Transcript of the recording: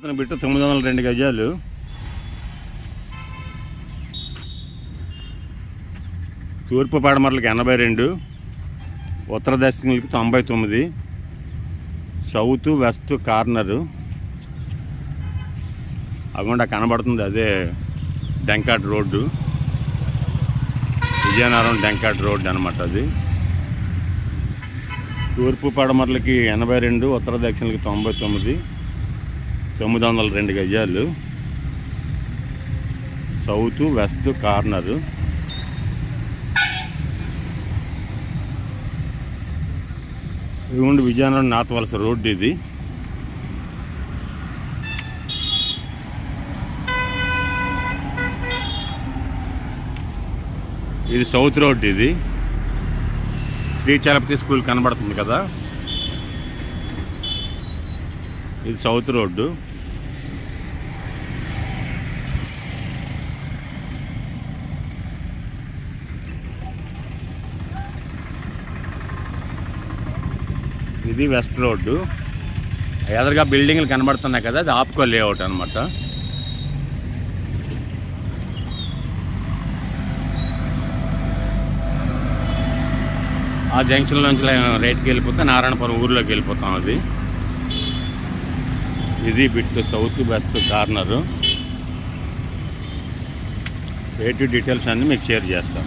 ఇతను బిట్టు తొమ్మిది వందల రెండు గజాలు. తూర్పు పడమరలకి ఎనభై రెండు ఉత్తర దక్షిణలకి తొంభై తొమ్మిది సౌత్ వెస్ట్ కార్నరు. అకుండా కనబడుతుంది అదే డెంకాట్ రోడ్డు. విజయనగరం డెంకాట్ రోడ్డు అనమాట అది. తూర్పు పడమరలకి ఎనభై రెండు ఉత్తర దక్షిణలకి తొంభై తొమ్మిది తొమ్మిది వందల రెండు గజాలు. South west corner. ఇదిగోండి విజయనగరం నార్త్ వలస రోడ్డు ఇది. ఇది సౌత్ రోడ్డు ఇది. శ్రీ చలపతి స్కూల్ కనబడుతుంది కదా. ఇది సౌత్ రోడ్డు. ఇది వెస్ట్ రోడ్డు. ఎదురుగా బిల్డింగ్లు కనబడుతున్నాయి కదా అది ఆప్కో లేఅవుట్ అనమాట ఆ జంక్షన్లోంచి రైట్కి వెళ్ళిపోతే నారాయణపురం ఊర్లోకి వెళ్ళిపోతాం అది. ఇది bit south west corner. Rate details అన్నీ మీకు షేర్ చేస్తాం.